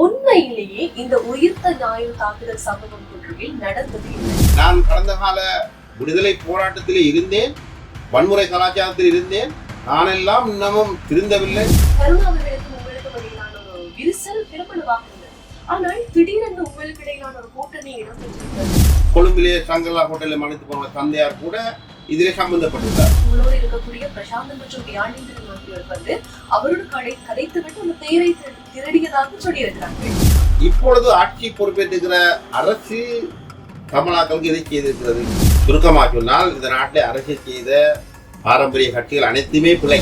உண்மையிலேயே இந்த உயிர்த்த ஞாயிறு தாக்குதல் சம்பவம் தொடர்பில் நடந்தது? நான் கடந்த கால விடுதலை போராட்டத்தில் இருந்தேன் வன்முறை கலாச்சாரத்தில் இருந்தேன். நானெல்லாம் இன்னமும் திருந்தவில்லை. கருணா அவர்களுக்கும் உங்களுக்கு இடையிலான ஒரு விரிசல் இருந்தது ஆனால் திடீரென்று உங்களுக்கு இடையிலான ஒரு கூட்டணி இடம்பெற்றிருந்தது. கொழும்பிலே சங்கலா ஹோட்டலில் மன்னித்து போன தந்தையார் கூட இதிலே சம்பந்தப்பட்டிருந்தார் உங்களோடு இருக்கக்கூடிய பிரசாந்தன் மற்றும் வியாழேந்திரன் ஆகியோர் வந்து அவரோடு கடை கதைத்துவிட்டு அந்த பெயரை திரு- திருடியதாக சொல்லியிருக்கிறார்கள். இப்பொழுது ஆட்சி பொறுப்பேற்றுகிற அரசு கமலாக்களுக்கு இதை செய்திருக்கிறது? சுருக்கமாக சொன்னால் இந்த நாட்டில் அரசியல் செய்த பாரம்பரிய கட்சிகள் அனைத்துமே பிழை.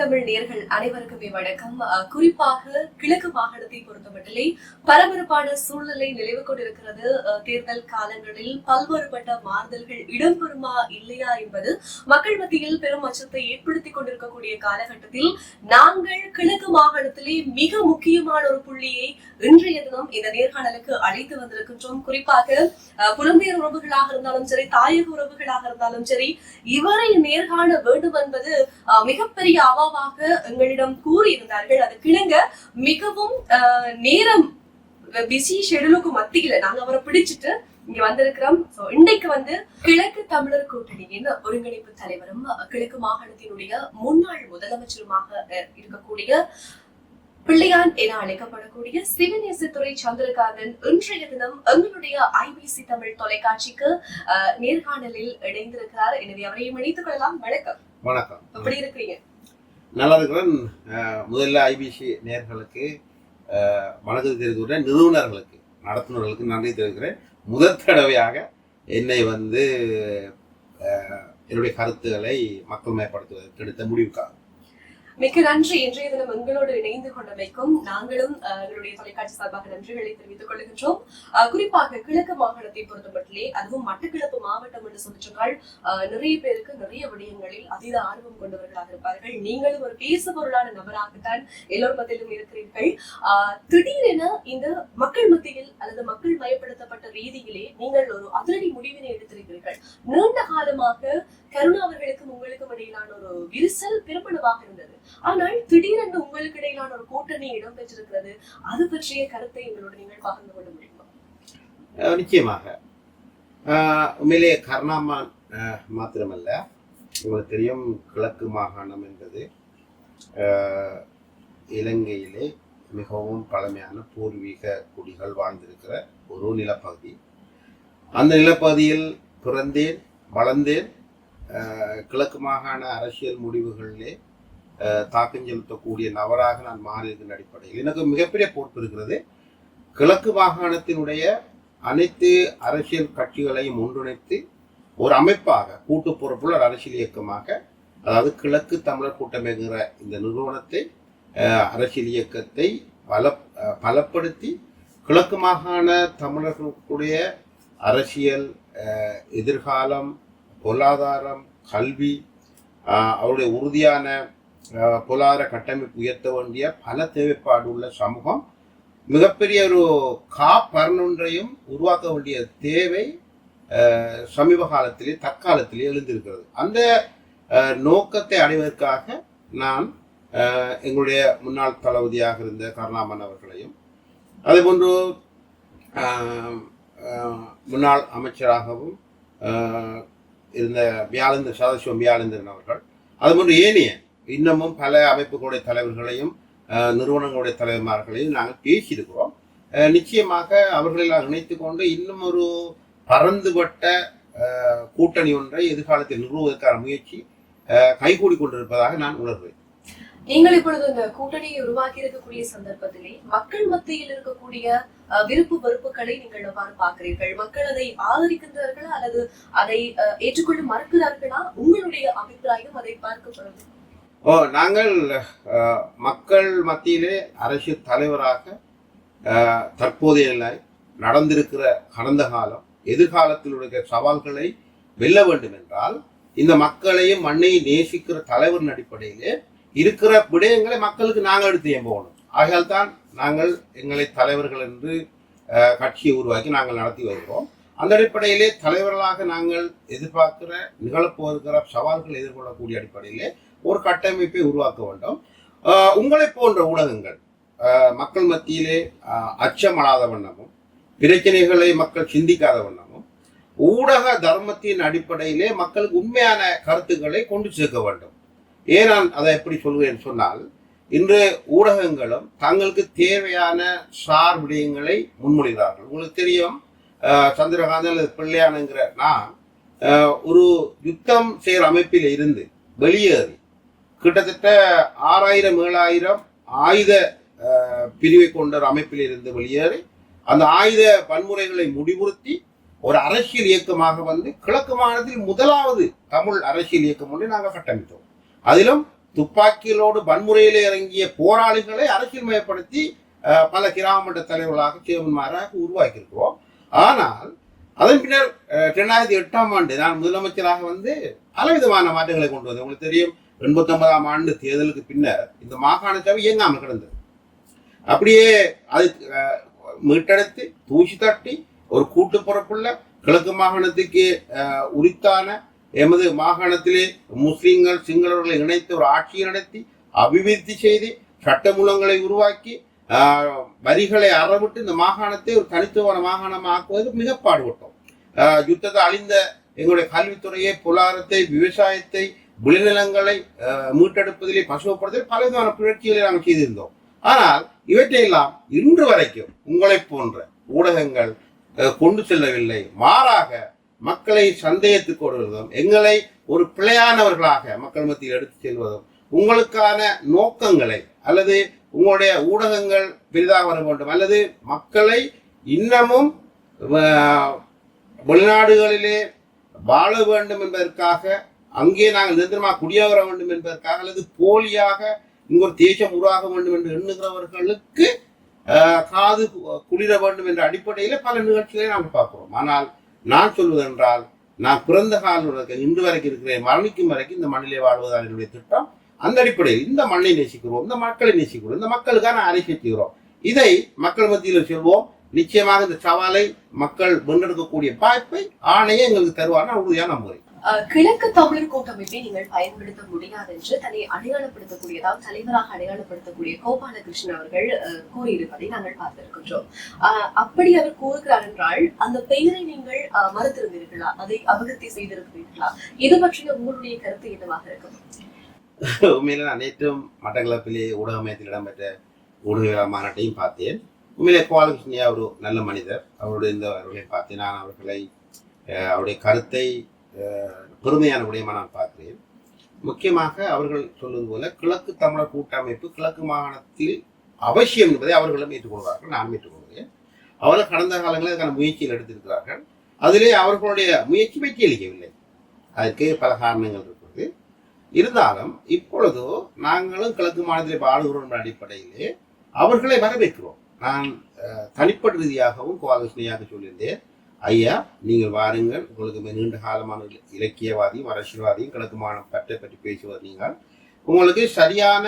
தமிழ் நேர்கள் அனைவருக்குமே வணக்கம். குறிப்பாக கிழக்கு மாகாணத்தை பொறுத்தமட்டிலே பரபரப்பான சூழ்நிலை நிலவு கொண்டிருக்கிறது. தேர்தல் காலங்களில் பல்வேறுபட்ட மாறுதல்கள் இடம்பெறுமா இல்லையா என்பது மக்கள் மத்தியில் பெரும் அச்சத்தை ஏற்படுத்திக் கொண்டிருக்கக்கூடிய காலகட்டத்தில் நாங்கள் கிழக்கு மாகாணத்திலே மிக முக்கியமான ஒரு புள்ளியை இன்றைய தினம் இந்த நேர்காணலுக்கு அழைத்து வந்திருக்கின்றோம். குறிப்பாக புலம்பெயர் உறவுகளாக இருந்தாலும் சரி தாயக உறவுகளாக இருந்தாலும் சரி இவரை நேர்காண வேண்டும் என்பது மிகப்பெரிய அவா அவாவாக எங்களிடம் கூறியிருந்தார்கள். அது கிணங்க மிகவும் நேரம் பிஸி ஷெடியூலுக்கு மத்தியில நாங்க அவரை பிடிச்சிட்டு இங்க வந்திருக்கிறோம். இன்னைக்கு வந்து கிழக்கு தமிழர் கூட்டணியின் ஒருங்கிணைப்பு தலைவரும் கிழக்கு மாகாணத்தினுடைய முன்னாள் முதலமைச்சருமாக இருக்கக்கூடிய பிள்ளையான் என அழைக்கப்படக்கூடிய சிவநேசத்துறை சந்திரகாந்தன் இன்றைய தினம் எங்களுடைய ஐபிசி தமிழ் தொலைக்காட்சிக்கு நேர்காணலில் இணைந்திருக்கிறார். எனவே அவரையும் இணைத்துக் கொள்ளலாம். வணக்கம். வணக்கம். எப்படி இருக்கிறீங்க? நல்லா இருக்கிறேன் முதல்ல ஐபிசி நேர்களுக்கு அஹ், வணக்கம் நிறுவனர்களுக்கு நடத்துனர்களுக்கு நன்றி தெரிவிக்கிறேன். முதல் தடவையாக என்னை வந்து என்னுடைய கருத்துக்களை மக்கள் மயப்படுத்துவதற்கு எடுத்த முடிவுக்காக. மிக்க நன்றி. இன்றைய தினம் எங்களோடு இணைந்து கொண்டமைக்கும் நாங்களும் எங்களுடைய தொலைக்காட்சி சார்பாக நன்றிகளை தெரிவித்துக் கொள்கின்றோம். குறிப்பாக கிழக்கு மாகாணத்தை பொறுத்தமட்டிலே அதுவும் மட்டக்கிழப்பு மாவட்டம் என்று சொல்லி சொன்னால் நிறைய பேருக்கு நிறைய விடயங்களில் அதீத ஆர்வம் கொண்டவர்களாக இருப்பார்கள். நீங்களும் ஒரு பேசு பொருளான நபராகத்தான் எல்லோர் மத்தியிலும் இருக்கிறீர்கள். திடீரென இந்த மக்கள் மத்தியில் அல்லது மக்கள் மயப்படுத்தப்பட்ட ரீதியிலே நீங்கள் ஒரு அதிரடி முடிவினை எடுத்திருக்கிறீர்கள். நீண்ட காலமாக கருணா அவர்களுக்கும் உங்களுக்கும் இடையிலான ஒரு விரிசல் பெருமளவாக இருந்தது. ஆனால் திடீரென்று உங்களுக்கு இடையிலான ஒரு கூட்டணி இடம்பெற்றிருக்கிறது அது பற்றிய கருத்தை எங்களோடு நீங்கள் பகிர்ந்து கொள்ள முடியுமா? நிச்சயமாக. அஹ், உண்மையிலே கர்ணாமா மாத்திரமல்ல. உங்களுக்கு தெரியும் கிழக்கு மாகாணம் என்பது இலங்கையிலே மிகவும் பழமையான பூர்வீக குடிகள் வாழ்ந்திருக்கிற ஒரு நிலப்பகுதி. அந்த நிலப்பகுதியில் பிறந்தேன் வளர்ந்தேன். கிழக்கு மாகாண அரசியல் முடிவுகளிலே தாக்கம் செலுத்தக்கூடிய நபராக நான் மாறியிருக்கின்ற அடிப்படையில். எனக்கு மிகப்பெரிய பொறுப்பு இருக்கிறது. கிழக்கு மாகாணத்தினுடைய அனைத்து அரசியல் கட்சிகளையும் ஒன்றிணைத்து ஒரு அமைப்பாக கூட்டு பொறுப்புள்ள ஒரு அரசியல் இயக்கமாக அதாவது கிழக்கு தமிழர் கூட்டமைங்கிற இந்த நிறுவனத்தை அரசியல் இயக்கத்தை பல பலப்படுத்தி கிழக்கு மாகாண தமிழர்களுடைய அரசியல் எதிர்காலம் பொருளாதாரம் கல்வி அவருடைய உறுதியான பொருளாதார கட்டமைப்பு உயர்த்த வேண்டிய பல தேவைப்பாடு உள்ள சமூகம். மிகப்பெரிய ஒரு காப்பரனொன்றையும் உருவாக்க வேண்டிய தேவை சமீப காலத்திலே தற்காலத்திலே எழுந்திருக்கிறது. அந்த நோக்கத்தை அடைவதற்காக நான் எங்களுடைய முன்னாள் தளபதியாக இருந்த கருணாமன் அவர்களையும் அதேபோன்று முன்னாள் அமைச்சராகவும் இருந்த வியாழந்தர் சதாசிவம் வியாழந்தரன் அவர்கள் அதுபோன்று ஏனைய இன்னமும் பல அமைப்புகளுடைய தலைவர்களையும் அஹ், நிறுவனங்களுடைய தலைவர்மார்களையும் நாங்கள் பேசியிருக்கிறோம். நிச்சயமாக அவர்களெல்லாம் இணைத்து கொண்டு இன்னும் ஒரு பரந்துபட்ட கூட்டணி ஒன்றை எதிர்காலத்தில் நிறுவுவதற்கான முயற்சி அஹ், கைகூடி கொண்டிருப்பதாக நான் உணர்வேன் நீங்கள் இப்பொழுது இந்த கூட்டணியை உருவாக்கி இருக்கக்கூடிய சந்தர்ப்பத்திலே மக்கள் மத்தியில் இருக்கக்கூடிய அஹ், விருப்பு வெறுப்புகளை நீங்கள் எவ்வாறு பார்க்கிறீர்கள்? மக்கள் அதை ஆதரிக்கின்றார்களா அல்லது அதை அஹ், ஏற்றுக்கொள்ள மறுக்கிறார்களா? உங்களுடைய அபிப்பிராயம் அதை பார்க்கப்படுது ஓ நாங்கள் மக்கள் மத்தியிலே அரசியல் தலைவராக தற்போதைய நிலை நடந்திருக்கிற கடந்த காலம் எதிர்காலத்தில் உள்ள சவால்களை வெல்ல வேண்டும் என்றால் இந்த மக்களையும் மண்ணையும் நேசிக்கிற தலைவரின் அடிப்படையிலே இருக்கிற விடயங்களை மக்களுக்கு நாங்கள் எடுத்து ஏன் போகணும்? ஆகையால் தான் நாங்கள் எங்களை தலைவர்கள் என்று கட்சியை உருவாக்கி நாங்கள் நடத்தி வருகிறோம். அந்த அடிப்படையிலே தலைவர்களாக நாங்கள் எதிர்பார்க்கிற நிகழப்போகிற சவால்கள் எதிர்கொள்ளக்கூடிய அடிப்படையிலே ஒரு கட்டமைப்பை உருவாக்க வேண்டும். உங்களை போன்ற ஊடகங்கள் மக்கள் மத்தியிலே ஆஹ் அச்சமடாத வண்ணமும் பிரச்சனைகளை மக்கள் சிந்திக்காத வண்ணமும் ஊடக தர்மத்தின் அடிப்படையிலே மக்களுக்கு உண்மையான கருத்துக்களை கொண்டு சேர்க்க வேண்டும். ஏன் நான் அதை எப்படி சொல்கிறேன் சொன்னால் இன்று ஊடகங்களும் தங்களுக்கு தேவையான சார் விடயங்களை முன்மொழிகிறார்கள். உங்களுக்கு தெரியும் சந்திரகாந்தன் அல்லது பிள்ளையானுங்கிற நான் ஒரு யுத்தம் செய்கிற அமைப்பில் இருந்து வெளியேறி கிட்டத்தட்ட ஆறாயிரம் ஏழாயிரம் ஆயுத பிரிவை கொண்ட ஒரு அமைப்பில் இருந்து வெளியேறி அந்த ஆயுத வன்முறைகளை முடிவுறுத்தி ஒரு அரசியல் இயக்கமாக வந்து கிழக்கு மாநிலத்தில் முதலாவது தமிழ் அரசியல் இயக்கம் ஒன்றை நாங்கள் கட்டமைத்தோம். அதிலும் துப்பாக்கிகளோடு வன்முறையில் இறங்கிய போராளிகளை அரசியல் மயப்படுத்தி பல கிராம மன்ற தலைவர்களாக சேர்மன்மாராக உருவாக்கியிருக்கிறோம். ஆனால் அதன் பின்னர் ரெண்டாயிரத்தி இரண்டாயிரத்தி எட்டாம் ஆண்டு நான் முதலமைச்சராக வந்து பலவிதமான மாற்றங்களை கொண்டு வந்தேன். உங்களுக்கு தெரியும் எண்பத்தொன்பதாம் ஆண்டு தேர்தலுக்கு பின்னர் இந்த மாகாண சபை இயங்காமல் கிடந்தது. அப்படியே அது அஹ், மீட்டெடுத்து தூசி தட்டி ஒரு கூட்டு பொறுப்புள்ள கிழக்கு மாகாணத்துக்கு அஹ், உரித்தான எமது மாகாணத்திலே முஸ்லிம்கள் சிங்களவர்களை இணைத்து ஒரு ஆட்சியை நடத்தி அபிவிருத்தி செய்து சட்டமூலங்களை உருவாக்கி ஆஹ், வரிகளை அறவிட்டு இந்த மாகாணத்தை ஒரு தனித்துவமான மாகாணம் ஆக்குவது மிக பாடுபட்டோம் ஆஹ், யுத்தத்தை அழிந்த எங்களுடைய கல்வித்துறையை பொருளாதாரத்தை விவசாயத்தை விளைநிலங்களை மீட்டெடுப்பதிலே பசுமைப்படுத்தல் பலவிதமான புரட்சிகளை நாம் செய்திருந்தோம். ஆனால் இவற்றையெல்லாம் இன்று வரைக்கும் உங்களைப் போன்ற ஊடகங்கள் கொண்டு செல்லவில்லை. மாறாக மக்களை சந்தேகத்துக்கு விடுவதும் எங்களை ஒரு பிழையானவர்களாக மக்கள் மத்தியில் எடுத்துச் செல்வதும் உங்களுக்கான நோக்கங்களை அல்லது உங்களுடைய ஊடகங்கள் பெரிதாக வர வேண்டும் அல்லது மக்களை இன்னமும் வெளிநாடுகளிலே வாழ வேண்டும் என்பதற்காக அங்கே நாங்கள் நிரந்தரமாக குடியேற வேண்டும் என்பதற்காக அல்லது போலியாக இங்கு ஒரு தேசம் உருவாக வேண்டும் என்று எண்ணுகிறவர்களுக்கு காது குளிர வேண்டும் என்ற அடிப்படையில் பல நிகழ்ச்சிகளை நாங்கள் பார்க்கிறோம். ஆனால் நான் சொல்வதென்றால் நான் பிறந்த காலம் இன்று வரைக்கும் இருக்கிறேன் மரணிக்கும் வரைக்கும் இந்த மண்ணிலே வாழ்வதால் என்னுடைய திட்டம். அந்த அடிப்படையில் இந்த மண்ணை நேசிக்கிறோம் இந்த மக்களை நேசிக்கிறோம் இந்த மக்களுக்கான அரசியல் செய்கிறோம் இதை மக்கள் மத்தியில் சொல்வோம். நிச்சயமாக இந்த சவாலை மக்கள் வென்றெடுக்கக்கூடிய வாய்ப்பை ஆணையை எங்களுக்கு தருவார் நான் உறுதியாக நம்புகிறேன். கிழக்கு தமிழர் கூட்டமைப்பை நீங்கள் பயன்படுத்த முடியாது என்று தன்னை அடையாளப்படுத்தக்கூடியதாவது தலைவராக அடையாளப்படுத்தக்கூடிய கோபாலகிருஷ்ணன் அவர்கள் அஹ், கூறியிருப்பதை நாங்கள் பார்த்திருக்கின்றோம். அஹ், அப்படி அவர் கூறுகிறார் என்றால் அந்த பெயரை நீங்கள் அஹ், மறுத்திருந்தீர்களா? அதை அபிவிருத்தி செய்திருக்கிறீர்களா? இது பற்றிய உங்களுடைய கருத்து என்னவாக இருக்கும்? உண்மையில நான் நேற்றும் மட்டக்களப்பிலே ஊடக மையத்தில் இடம்பெற்ற ஊடக மாநாட்டையும் பார்த்தேன். உண்மையிலே கோபாலகிருஷ்ணன் ஒரு நல்ல மனிதர்? அவருடைய இந்த அவர்களை பார்த்தேன். நான் அவர்களை அஹ், அவருடைய கருத்தை பெருமையான விடயமா நான் பார்க்கிறேன். முக்கியமாக அவர்கள் சொல்வது போல கிழக்கு தமிழர் கூட்டமைப்பு கிழக்கு மாகாணத்தில் அவசியம் என்பதை அவர்களும் ஏற்றுக்கொள்கிறார்கள் நான் ஏற்றுக்கொள்கிறேன். அவர்கள் கடந்த காலங்களில் அதுக்கான முயற்சியில் எடுத்திருக்கிறார்கள். அதிலே அவர்களுடைய முயற்சி வெற்றி அளிக்கவில்லை அதற்கு பல காரணங்கள் இருக்கிறது. இருந்தாலும் இப்பொழுதோ நாங்களும் கிழக்கு மாநிலத்தில் பாடுகிறோம் அடிப்படையிலே அவர்களை வரவேற்கிறோம். நான் தனிப்பட்ட ரீதியாகவும் கோபாலகிருஷ்ணையாக சொல்லியிருந்தேன். ஐயா நீங்கள் வாருங்கள். உங்களுக்கு நீண்ட காலமான இலக்கியவாதியும் அரசியல்வாதியும் கிழக்கு மாநிலம் பற்றி பேசுவது நீங்கள். உங்களுக்கு சரியான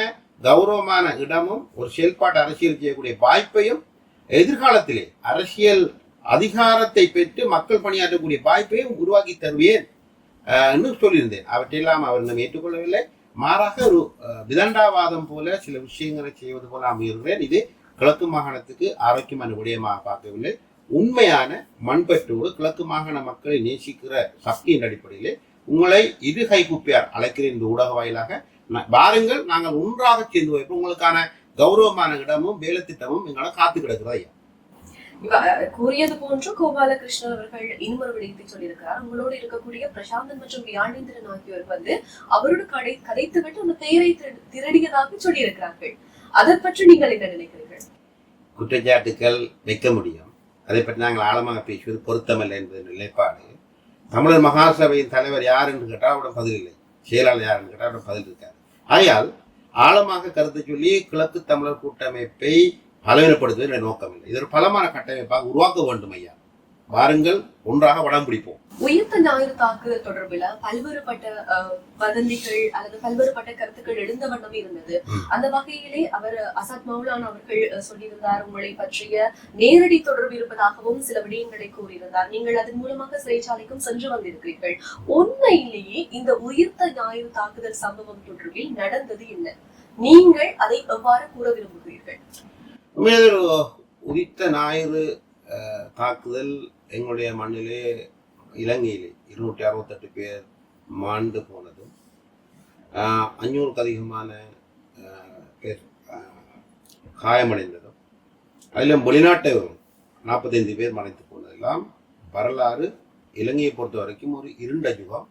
கௌரவமான இடமும் ஒரு செயல்பாட்டு அரசியல் செய்யக்கூடிய வாய்ப்பையும் எதிர்காலத்திலே அரசியல் அதிகாரத்தை பெற்று மக்கள் பணியாற்றக்கூடிய வாய்ப்பையும் உருவாக்கி தருவேன் என்று சொல்லியிருந்தேன். அவற்றையெல்லாம் அவர் நம்ம ஏற்றுக்கொள்ளவில்லை. மாறாக ஒரு விதண்டாவாதம் போல சில விஷயங்களை செய்வது போல அமைகிறேன் இது கிழக்கு மாகாணத்துக்கு ஆரோக்கியமான விடயமாக பார்க்கவில்லை. உண்மையான மண்பற்றோடு கிழக்கு மாகாண மக்களை நேசிக்கிற சக்தியின் அடிப்படையிலே உங்களை இரு கை குப்பியார் அழைக்கிறேன் இந்த ஊடக வாயிலாக. வாருங்கள் நாங்கள் ஒன்றாக சேர்ந்து வைப்போம். உங்களுக்கான கௌரவமான இடமும் வேலைத்திட்டமும் எங்களை காத்து கிடக்குது ஐயா? கூறியது போன்று கோபாலகிருஷ்ணன் அவர்கள் இன்னொரு விடயத்தை சொல்லியிருக்கிறார். உங்களோடு இருக்கக்கூடிய பிரசாந்தன் மற்றும் வியாழேந்திரன் ஆகியோர் வந்து அவரோடு கடை கதைத்துவிட்டு அந்த பெயரை திரு- திருடியதாக சொல்லியிருக்கிறார்கள். அதை பற்றி நீங்கள் என்ன நினைக்கிறீர்கள்? குற்றச்சாட்டுக்கள் வைக்க முடியும். அதை பற்றி நாங்கள் ஆழமாக பேசுவது பொருத்தமல்ல என்பது நிலைப்பாடு. தமிழர் மகாசபையின் தலைவர் யார் என்று கேட்டால் அவரிடம் பதில் இல்லை. செயலாளர் யார் என்று கேட்டால் அவரிடம் பதில் இருக்காது. ஆகையால் ஆழமாக கருத்து சொல்லி கிழக்கு தமிழர் கூட்டமைப்பை பலவீனப்படுத்துவது நோக்கம் இல்லை. இது ஒரு பலமான கட்டமைப்பாக உருவாக்க வேண்டும் ஐயா. வாருங்கள் ஒன்றாக வடம் பிடிப்போம். உயிர்த்த ஞாயிறு தாக்குதல் தொடர்பில் பல்வேறுபட்ட வதந்திகள் அல்லது பல்வேறுபட்ட கருத்துக்கள் எழுந்த வண்ணமே இருந்தது. அந்த வகையிலே அவர் அசாத் மௌலான் அவர்கள் சொல்லியிருந்தார் உங்களை பற்றிய நேரடி தொடர்பு இருப்பதாகவும் சில விடயங்களை கூறியிருந்தார். நீங்கள் அதன் மூலமாக சிறைச்சாலைக்கும் சென்று வந்திருக்கிறீர்கள். உண்மையிலேயே இந்த உயிர்த்த ஞாயிறு தாக்குதல் சம்பவம் தொடர்பில் நடந்தது என்ன? நீங்கள் அதை எவ்வாறு கூற விரும்புகிறீர்கள்? உரித்த ஞாயிறு தாக்குதல் எங்களுடைய மண்ணிலே இலங்கையிலே இருநூற்றி அறுபத்தெட்டு பேர் மாண்டு போனதும் அஞ்சூறுக்கு அதிகமான பேர் காயமடைந்ததும் அதிலும் வெளிநாட்டவரும் நாற்பத்தைந்து பேர் மறைத்து போனதெல்லாம் வரலாறு. இலங்கையை பொறுத்த வரைக்கும் ஒரு இருண்ட யுகம்.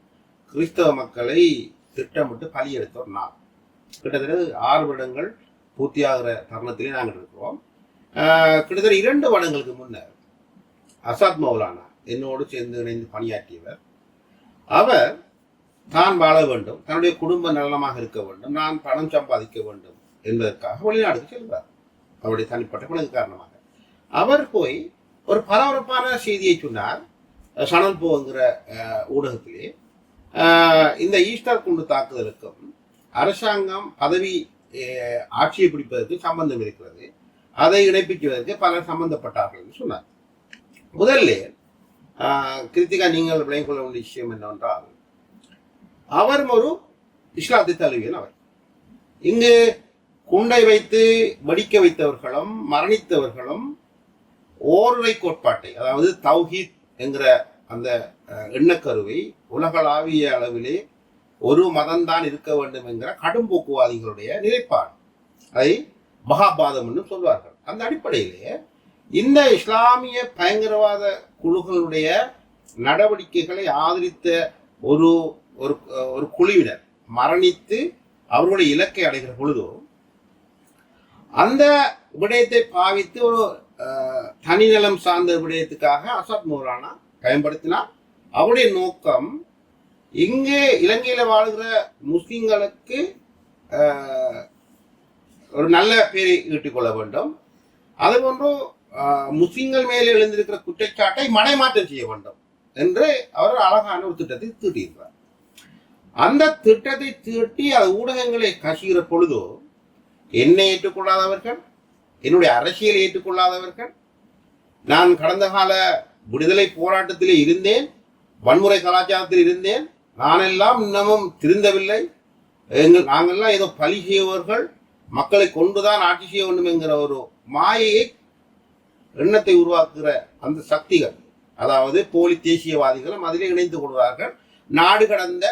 கிறிஸ்தவ மக்களை திட்டமிட்டு பலியெடுத்த ஒரு நாள். கிட்டத்தட்ட ஆறு வருடங்கள் பூர்த்தியாகிற தருணத்திலே நாங்கள் இருக்கிறோம். கிட்டத்தட்ட இரண்டு வருடங்களுக்கு முன்னர் அசாத் மௌலானா என்னோடு சேர்ந்து இணைந்து பணியாற்றியவர். அவர் தான் வாழ வேண்டும் தன்னுடைய குடும்ப நலனமாக இருக்க வேண்டும் நான் பணம் சம்பாதிக்க வேண்டும் என்பதற்காக வெளிநாடுக்கு செல்வார். அவருடைய தனிப்பட்ட குழந்தை காரணமாக. அவர் போய் ஒரு பரபரப்பான செய்தியை சொன்னார் சணல் போங்கிற ஊடகத்திலே. இந்த ஈஸ்டர் குண்டு தாக்குதலுக்கும் அரசாங்கம் பதவி ஆட்சியை பிடிப்பதற்கு சம்பந்தம் இருக்கிறது. அதை இணைப்பிக்குவதற்கு பலர் சம்பந்தப்பட்டார்கள் என்று சொன்னார். முதல்ல ஆஹ், கிருத்திகா நீங்கள் விளங்கிக் கொள்ள வேண்டிய விஷயம் என்னவென்றால் அவர் ஒரு இஸ்லாத்தை தழுவியன் அவர். இங்கு குண்டை வைத்து வடிக்க வைத்தவர்களும் மரணித்தவர்களும் ஓருரை கோட்பாட்டை அதாவது தௌஹீத் என்கிற அந்த எண்ணக்கருவை உலகளாவிய அளவிலே ஒரு மதம்தான் இருக்க வேண்டும் என்கிற கடும் போக்குவாதிகளுடைய நிலைப்பாடு. அதை மகாபாதம் என்று சொல்வார்கள். அந்த அடிப்படையிலே இந்த இஸ்லாமிய பயங்கரவாத குழுக்களுடைய நடவடிக்கைகளை ஆதரித்த ஒரு ஒரு ஒரு குழுவினர் மரணித்து அவர்களுடைய இலக்கை அடைகிற பொழுதோ அந்த விடயத்தை பாவித்து ஒரு தனிநலம் சார்ந்த விடயத்துக்காக அசாத் மௌலானா பயன்படுத்தினார். அவருடைய நோக்கம் இங்கே இலங்கையில் வாழ்கிற முஸ்லிம்களுக்கு ஒரு நல்ல பேரை ஈட்டிக்கொள்ள வேண்டும். அதுபோன்று முஸ்லிம்கள் மேலே எழுந்திருக்கிற குற்றச்சாட்டை மடைமாற்றம் செய்ய வேண்டும் என்று அவர் அழகான ஒரு திட்டத்தை தீட்டியிருக்கிறார். அந்த திட்டத்தை தீட்டி அது ஊடகங்களை கசிகிற பொழுதோ என்னை ஏற்றுக்கொள்ளாதவர்கள் என்னுடைய அரசியலை ஏற்றுக்கொள்ளாதவர்கள் நான் கடந்த கால விடுதலை போராட்டத்திலே இருந்தேன் வன்முறை கலாச்சாரத்தில் இருந்தேன் நானெல்லாம் இன்னமும் திருந்தவில்லை எங்கள் நாங்கள்லாம் ஏதோ பழி செய்வர்கள் மக்களை கொண்டுதான் ஆட்சி செய்ய வேண்டும் என்கிற ஒரு மாயையை எண்ணத்தை உருவாக்குகிற அந்த சக்திகள் அதாவது போலி தேசியவாதிகளும் அதிலே இணைந்து கொள்வார்கள். நாடு கடந்த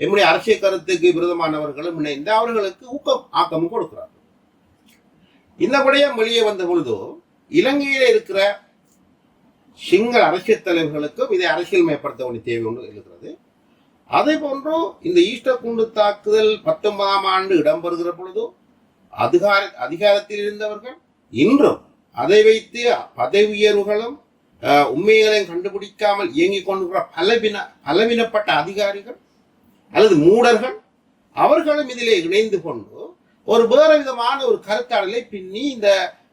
எம்முடைய அரசியல் கருத்துக்கு விரோதமானவர்களும் இணைந்து அவர்களுக்கு ஊக்கம் ஆக்கமும் கொடுக்கிறார்கள். இந்த விடயம் வெளியே வந்த பொழுதோ இலங்கையில் இருக்கிற சிங்கள அரசியல் தலைவர்களுக்கும் இதை அரசியல் மேம்படுத்த வேண்டிய தேவை ஒன்று இருக்கிறது. அதே போன்று இந்த ஈஸ்டர் குண்டு தாக்குதல் பத்தொன்பதாம் ஆண்டு இடம்பெறுகிற பொழுதோ அதிகார அதிகாரத்தில் இருந்தவர்கள் இன்றும் அதை வைத்து பதவி உயர்வுகளும் உண்மைகளையும் கண்டுபிடிக்காமல் இயங்கிக் கொண்டிருக்கிற பலவின பலவினப்பட்ட அதிகாரிகள் அல்லது மூடர்கள் அவர்களும் இதிலே இணைந்து கொண்டு ஒரு வேற விதமான ஒரு கருத்தாடலை பின்னி இந்த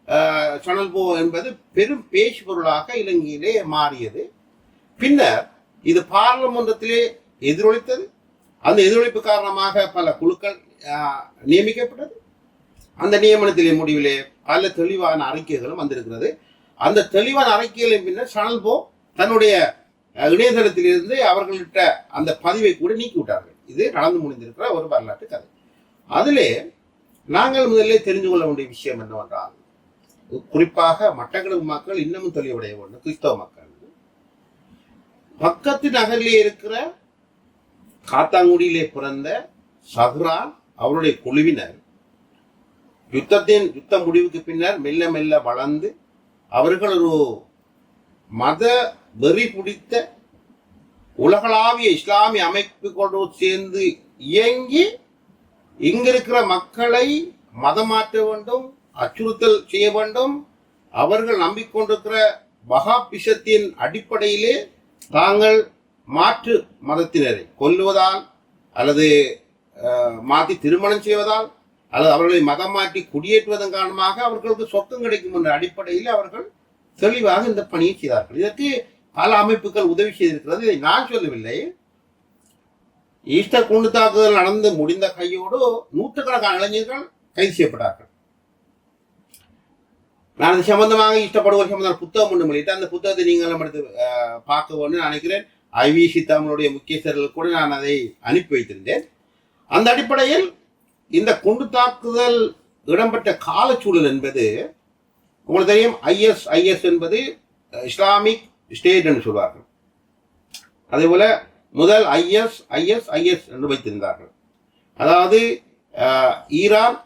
அஹ், சணல் போ என்பது பெரும் பேச்சு பொருளாக இலங்கையிலே மாறியது. பின்னர் இது பாராளுமன்றத்திலே எதிரொலித்தது. அந்த எதிரொலிப்பு காரணமாக பல குழுக்கள் நியமிக்கப்பட்டது. அந்த நியமனத்திலே முடிவிலே பல தெளிவான அறிக்கைகளும் வந்திருக்கிறது. அந்த தெளிவான அறிக்கைகளின் பின்னர் சணல்போ தன்னுடைய இணையதளத்திலிருந்து அவர்கள்ட்ட அந்த பதிவை கூட நீக்கி விட்டார்கள் இது நடந்து முடிந்திருக்கிற ஒரு வரலாற்று கதை. அதிலே நாங்கள் முதல்ல தெரிந்து கொள்ள வேண்டிய விஷயம் என்னவென்றால் குறிப்பாக மட்டக்களப்பு மக்கள் இன்னமும் தெளிவடைய வேண்டும் கிறிஸ்தவ மக்கள். பக்கத்து நகரிலே இருக்கிற காத்தாங்குடியிலே பிறந்த சஹ்ரா அவருடைய குழுவினர் யுத்தத்தின் யுத்த முடிவுக்கு பின்னர் மெல்ல மெல்ல வளர்ந்து அவர்கள் ஒரு மத வெறி பிடித்த உலகளாவிய இஸ்லாமிய அமைப்புகளோடு சேர்ந்து இயங்கி இங்கிருக்கிற மக்களை மதமாற்ற வேண்டும் அச்சுறுத்தல் செய்ய வேண்டும். அவர்கள் நம்பிக்கொண்டிருக்கிற வகாபிஷத்தின் அடிப்படையிலே தாங்கள் மாற்று மதத்தினரை கொல்லுவதால் அல்லது மாற்றி திருமணம் செய்வதால் அல்லது அவர்களை மதம் மாற்றி குடியேற்றுவதன் காரணமாக அவர்களுக்கு சொத்தம் கிடைக்கும் என்ற அடிப்படையில் அவர்கள் தெளிவாக இந்த பணியை செய்தார்கள். இதற்கு பல அமைப்புகள் உதவி செய்திருக்கிறது. இதை நான் சொல்லவில்லை. ஈஸ்டர் குண்டு தாக்குதல் நடந்து முடிந்த கையோடு நூற்றுக்கணக்கான இளைஞர்கள் கைது செய்யப்பட்டார்கள். நான் அது சம்பந்தமாக இஷ்டப்படுவோர் சம்பந்தம் புத்தகம் ஒன்று வெளியிட்டு அந்த புத்தகத்தை நீங்கள் எடுத்து பார்க்க வேண்டும் நினைக்கிறேன். ஐவி சீதாமனுடைய முக்கியஸ்தர்கள் கூட நான் அதை அனுப்பி வைத்திருந்தேன். அந்த அடிப்படையில் இந்த குண்டு தாக்குதல் இடம்பெற்ற காலச்சூழல் என்பது உங்களுக்கு தெரியும் ஐஎஸ் ஐஎஸ் என்பது இஸ்லாமிக் ஸ்டேட் என்று சொல்வார்கள். அதேபோல முதல் ஐஎஸ் ஐஎஸ் ஐஎஸ் என்று வைத்திருந்தார்கள். அதாவது ஈரான்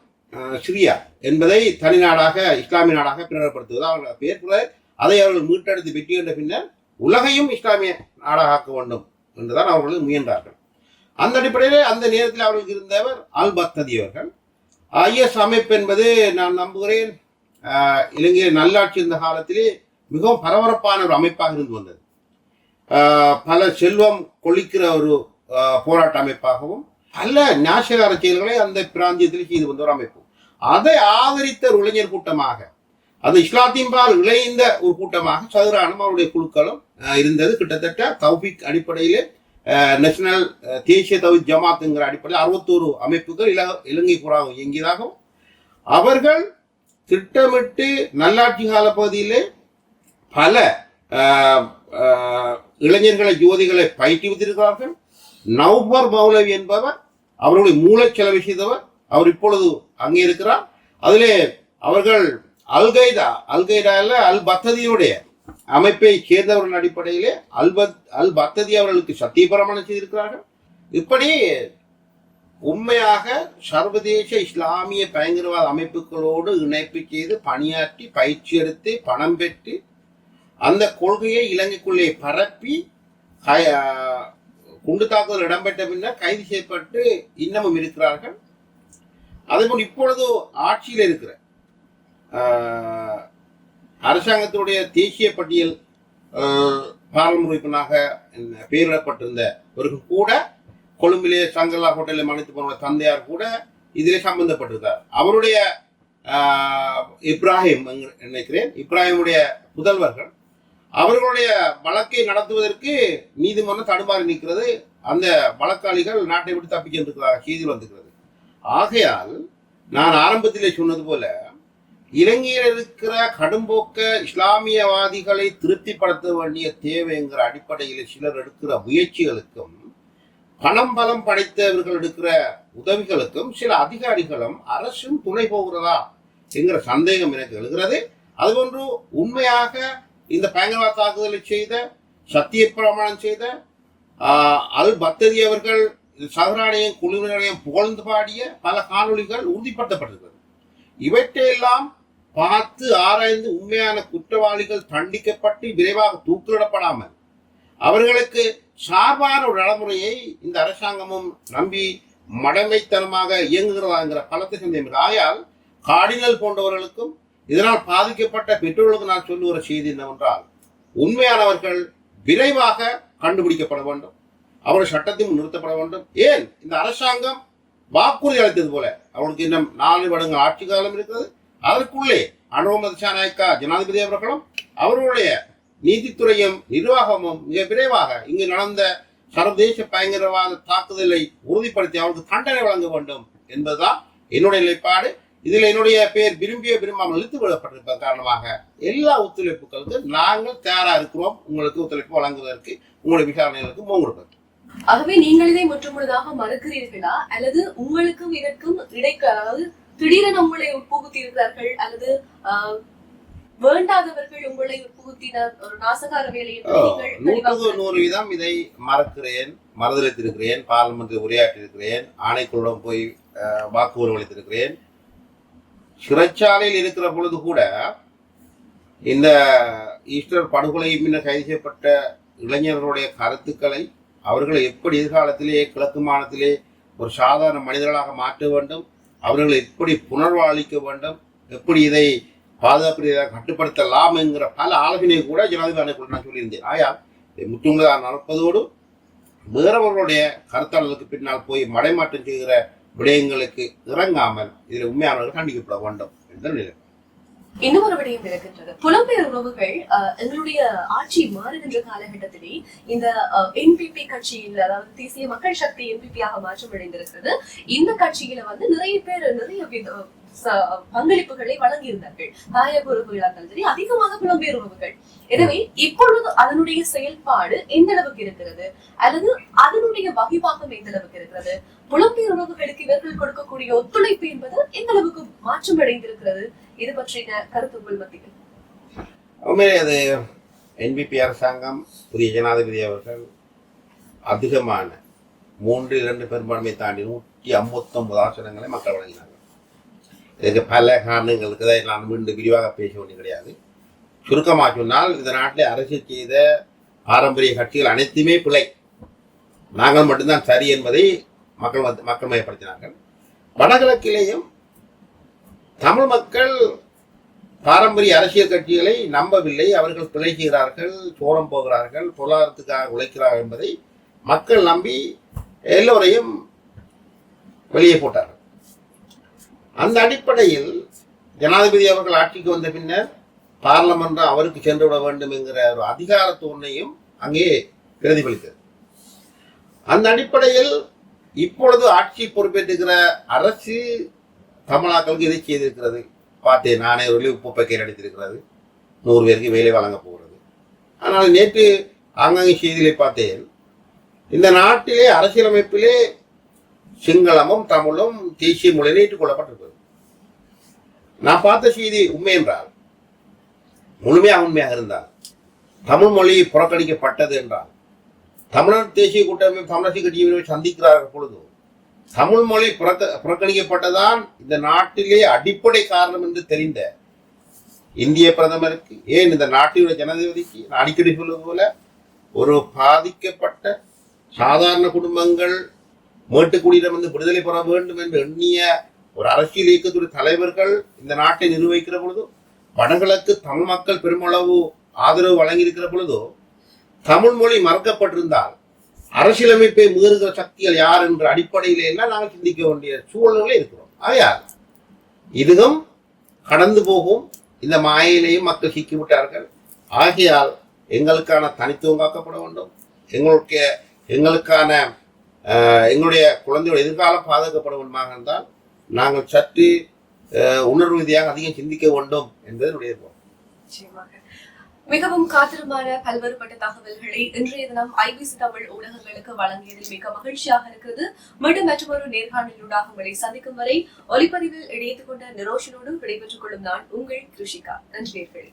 சிரியா என்பதை தனி நாடாக இஸ்லாமிய நாடாக பிரகடப்படுத்துவது அவர்கள் பெயர் கூட அதை அவர்கள் மீட்டெடுத்து வெற்றி கண்ட பின்னர் உலகையும் இஸ்லாமிய நாடாக ஆக்க வேண்டும் என்றுதான் அவர்கள் முயன்றார்கள். அந்த அடிப்படையில் அந்த நேரத்தில் அவர்களுக்கு இருந்தவர் அல் பக்ததி அவர்கள் ஐஎஸ் அமைப்பு என்பது நான் நம்புகிறேன் இலங்கையில் நல்லாட்சி இருந்த காலத்திலே மிகவும் பரபரப்பான ஒரு அமைப்பாக இருந்து வந்தது. பல செல்வம் கொளிக்கிற ஒரு போராட்ட அமைப்பாகவும் பல நாசகார செயல்களை அந்த பிராந்தியத்தில் செய்து வந்த ஒரு அமைப்பு அதை ஆதரித்த ஒரு இளைஞர் கூட்டமாக அது இஸ்லாத்தின்பால் இழைந்த ஒரு கூட்டமாக சதுரானும் அவருடைய குழுக்களும் இருந்தது. கிட்டத்தட்ட தௌபிக் அடிப்படையிலே நேஷனல் தேசிய தௌஹீத் ஜமாத்துங்கிற அடிப்படையில் அறுபத்தோரு அமைப்புகள் இல இலங்கை புறாக இயங்கியதாகவும் அவர்கள் திட்டமிட்டு நல்லாட்சி கால பகுதியிலே பல இளைஞர்களை யுவதிகளை பயிற்றுவித்திருக்கிறார்கள் நவ்பர் மௌலவி என்பவர் அவர்களுடைய மூளைச்செலவு செய்தவர் அவர் இப்பொழுது அங்கே இருக்கிறார். அதிலே அவர்கள் அல்கைதா அல்கைதா இல்ல அல் பத்ததியுடைய அமைப்பை சேர்ந்தவர்கள் அடிப்படையிலே அல்பத் அல் பக்ததி அவர்களுக்கு சத்தியபிரமணம் செய்திருக்கிறார்கள் இப்படி உண்மையாக சர்வதேச இஸ்லாமிய பயங்கரவாத அமைப்புகளோடு இணைப்பு செய்து பணியாற்றி பயிற்சி எடுத்து பணம் பெற்று அந்த கொள்கையை இலங்கைக்குள்ளே பரப்பி குண்டு தாக்குதல் இடம்பெற்ற பின்னர் கைது செய்யப்பட்டு இன்னமும் இருக்கிறார்கள். அதேபோல் இப்பொழுது ஆட்சியில் இருக்கிற அரசாங்கத்துடைய தேசிய பட்டியல் ஆஹ், பாராளுமன்ற உறுப்பினராக ஒரு கூட கொழும்பிலே சங்கல்லா ஹோட்டலில் மன்னித்து போன தந்தையார் கூட இதிலே சம்பந்தப்பட்டிருந்தார். அவருடைய இப்ராஹிம் நினைக்கிறேன் இப்ராஹிமுடைய புதல்வர்கள் அவர்களுடைய வழக்கை நடத்துவதற்கு நீதிமன்றம் தடுமாறி நிற்கிறது. அந்த வழக்காளிகள் நாட்டை விட்டு தப்பிக்கின்றிருக்கிறார் செய்தி வந்திருக்கிறது. ஆகையால் நான் ஆரம்பத்திலே சொன்னது போல இலங்கையில் இருக்கிற கடும்போக்க இஸ்லாமியவாதிகளை திருப்திப்படுத்த வேண்டிய தேவைங்கிற அடிப்படையில் சிலர் எடுக்கிற முயற்சிகளுக்கும் பணம் பலம் படைத்தவர்கள் எடுக்கிற உதவிகளுக்கும் சில அதிகாரிகளும் அரசும் துணை போகிறதா என்கிற சந்தேகம் எனக்கு எழுகிறது. அதுபோன்று உண்மையாக இந்த பயங்கரவாத தாக்குதலை செய்த சத்திய பிரமாணம் செய்த அல் பத்ததி அவர்கள் சஹரானையும் குழுவினரையும் புகழ்ந்து பாடிய பல காணொளிகள் உறுதிப்படுத்தப்பட்டிருக்கிறது. இவற்றையெல்லாம் பார்த்து ஆராய்ந்து உண்மையான குற்றவாளிகள் தண்டிக்கப்பட்டு விரைவாக தூக்கிலிடப்படாமல் அவர்களுக்கு சார்பான ஒரு நடைமுறையை இந்த அரசாங்கமும் நம்பி மடமைத்தனமாக இயங்குகிறதாங்கிற பலத்தை சந்தேகம் ஆயால் காடினல் போன்றவர்களுக்கும் இதனால் பாதிக்கப்பட்ட பெற்றோர்களுக்கு நான் சொல்லுகிற செய்தி என்னவென்றால் உண்மையானவர்கள் விரைவாக கண்டுபிடிக்கப்பட வேண்டும். அவர்கள் சட்டத்தையும் நிறுத்தப்பட வேண்டும். ஏன்? இந்த அரசாங்கம் வாக்குறுதி அளித்தது போல. அவர்களுக்கு இன்னும் நாலு வருடங்கள் ஆட்சி காலம் இருக்கிறது. அதற்குள்ளே அனுமதி திசாநாயக்கா ஜனாதிபதி அவர்களும் அவர்களுடைய நீதித்துறையும் நிர்வாகமும் மிக விரைவாக இங்கு நடந்த சர்வதேச பயங்கரவாத தாக்குதலை உறுதிப்படுத்தி அவருக்கு தண்டனை வழங்க வேண்டும் என்பதுதான் என்னுடைய நிலைப்பாடு. இதில் என்னுடைய பெயர் விரும்பிய விரும்பாமல் இழுத்து விடப்பட்டிருப்பதன் காரணமாக எல்லா ஒத்துழைப்புகளுக்கு நாங்கள் தயாராக இருக்கிறோம். உங்களுக்கு ஒத்துழைப்பு வழங்குவதற்கு உங்களுடைய விசாரணைகளுக்கு முகம் ஆகவே நீங்கள் இதை முற்றுமுழுதாக மறுக்கிறீர்களா? அல்லது உங்களுக்கும் இதற்கும் இடைக்கு அதாவது திடீரென உங்களை உட்புகுத்தி இருக்கிறார்கள் அல்லது வேண்டாதவர்கள் உங்களை உட்புகுத்தின ஒரு நாசகார வேலையை நூறு வீதம் இதை மறக்கிறேன் மறுதளித்திருக்கிறேன் பார்லிமெண்ட்டில் உரையாற்றியிருக்கிறேன் ஆணைக்குள்ளிடம் போய் வாக்குறுதி அளித்திருக்கிறேன். சிறைச்சாலையில் இருக்கிற பொழுது கூட இந்த ஈஸ்டர் படுகொலை முன்னர் கைது செய்யப்பட்ட இளைஞர்களுடைய கருத்துக்களை அவர்களை எப்படி எதிர்காலத்திலே கிழக்கு மாநிலத்திலே ஒரு சாதாரண மனிதர்களாக மாற்ற வேண்டும் அவர்களை எப்படி புனர்வாளிக்க வேண்டும்? எப்படி இதை பாதுகாப்பு கட்டுப்படுத்தலாம் என்கிற பல ஆலோசனை கூட ஜனாதிபதி நான் சொல்லியிருந்தேன். ஆயா இதை முற்றுமுழுதாக நடப்பதோடு வேறவர்களுடைய கருத்தாளர்களுக்கு பின்னால் போய் மடைமாற்றம் செய்கிற விடயங்களுக்கு இறங்காமல் இதில் உண்மையானவர்கள் கண்டிக்கப்பட வேண்டும் என்ற நிலை இன்னும் ஒரு விடயம் இருக்கின்றது புலம்பெயர் உறவுகள் அஹ், எங்களுடைய ஆட்சி மாறுகின்ற காலகட்டத்திலே இந்த என்பிபி கட்சியில் அதாவது தேசிய மக்கள் சக்தி என்பிபியாக மாற்றம் அடைந்திருக்கிறது இந்த கட்சியில வந்து நிறைய பேர் நிறைய பங்களிப்புகளை வழங்கியிருந்தார்கள். தாயக உறவுகளாக சரி அதிகமாக புலம்பெயர் உறவுகள். எனவே இப்பொழுது அதனுடைய செயல்பாடு எந்த அளவுக்கு இருக்கிறது? அல்லது அதனுடைய வகைப்பாகம் எந்த அளவுக்கு இருக்கிறது? புலம்பெயர் உறவுகளுக்கு இவர்கள் கொடுக்கக்கூடிய ஒத்துழைப்பு என்பது எந்த அளவுக்கு மாற்றம் அடைந்திருக்கிறது? இது பற்றின கருத்து உங்கள் மத்தியில். உண்மையிலே அது என்பிபி அரசாங்கம் புதிய ஜனாதிபதி அவர்கள் அதிகமான மூன்று இரண்டு பெரும்பான்மை தாண்டி நூற்றி ஐம்பத்தொன்பது ஆசனங்களை மக்கள் வழங்கினார்கள். இதுக்கு பல காரணங்களுக்கு தான் நான் மீண்டும் விரிவாக பேச வேண்டிய கிடையாது. சுருக்கமாக சொன்னால் இந்த நாட்டில் அரசியல் செய்த பாரம்பரிய கட்சிகள் அனைத்துமே பிழை நாங்கள் மட்டும்தான் சரி என்பதை மக்கள் மத்த- மக்கள் மையப்படுத்தினார்கள் வடகிழக்கிலேயும் தமிழ் மக்கள் பாரம்பரிய அரசியல் கட்சிகளை நம்பவில்லை அவர்கள் பிழை செய்கிறார்கள் சோரம் போகிறார்கள் பொருளாதாரத்துக்காக உழைக்கிறார்கள் என்பதை மக்கள் நம்பி எல்லோரையும் வெளியே போட்டார்கள் அந்த அடிப்படையில் ஜனாதிபதி அவர்கள் ஆட்சிக்கு வந்த பின்னர் பார்லமென்றம் அவருக்கு சென்று விட வேண்டும் என்கிற ஒரு அதிகார தோணையும் அங்கே பிரதிபலித்தது. அந்த அடிப்படையில் இப்பொழுது ஆட்சி பொறுப்பேற்றுகிற அரசு தமிழாக்களுக்கு இதை செய்திருக்கிறது? பார்த்தேன் நானே ஒரு உப்பு பக்கையில் அடித்திருக்கிறது. நூறு பேருக்கு வேலை வழங்க போகிறது. ஆனால் நேற்று ஆங்காங்கே செய்திகளை பார்த்தேன் இந்த நாட்டிலே அரசியலமைப்பிலே சிங்களமும் தமிழும் தேசிய மொழியிலே ஏற்றுக்கொள்ளப்பட்டிருக்கிறது. நான் பார்த்த செய்தி உண்மை என்றால் முழுமையாக உண்மையாக இருந்தால் தமிழ் மொழி புறக்கணிக்கப்பட்டது என்றால் தமிழர் தேசிய கூட்டமைப்பு தமிழரசு கட்சியினர் சந்திக்கிறார்கள் பொழுது தமிழ் மொழி புறக்க புறக்கணிக்கப்பட்டதான் இந்த நாட்டிலே அடிப்படை காரணம் என்று தெரிந்த இந்திய பிரதமருக்கு ஏன் இந்த நாட்டினுடைய ஜனாதிபதிக்கு நான் அடிக்கடி சொல்வது போல ஒரு பாதிக்கப்பட்ட சாதாரண குடும்பங்கள் மேட்டுக்குடியிடமிருந்து விடுதலை பெற வேண்டும் என்று எண்ணிய ஒரு அரசியல் இயக்கத்துடைய தலைவர்கள் இந்த நாட்டை நிர்வகிக்கிற பொழுதோ வடகிழக்கு தமிழ் மக்கள் பெருமளவு ஆதரவு வழங்கியிருக்கிற பொழுதோ தமிழ் மொழி மறக்கப்பட்டிருந்தால் அரசியலமைப்பை மீறுகிற சக்திகள் யார் என்ற அடிப்படையில எல்லாம் நாங்கள் சிந்திக்க வேண்டிய சூழல்களே இருக்கிறோம். ஆகையால் இதுவும் கடந்து போகும் இந்த மாயையிலேயும் மக்கள் சிக்கிவிட்டார்கள். ஆகையால் எங்களுக்கான தனித்துவம் காக்கப்பட வேண்டும். எங்களுடைய எங்களுக்கான எங்களுடைய குழந்தையோட எதிர்காலம் பாதுகாக்கப்பட வேண்டுமாக இருந்தால் நாங்கள் சற்று உணர்வு ரீதியாக அதிகம் சிந்திக்க வேண்டும் என்பது என்னுடைய மிகவும் காத்திரமான பல்வேறுபட்ட தகவல்களை இன்றைய தினம் ஐபிசி தமிழ் ஊடகங்களுக்கு வழங்கியதில் மிக மகிழ்ச்சியாக இருக்கிறது. மீண்டும் மற்றொரு நேர்காணலூடாக உங்களை சந்திக்கும் வரை ஒலிப்பதிவில் இணைத்துக் கொண்ட நிரோஷனோடு விடைபெற்றுக் கொள்ளும் நான் உங்கள் கிருஷிகா. நன்றி நேர்களே.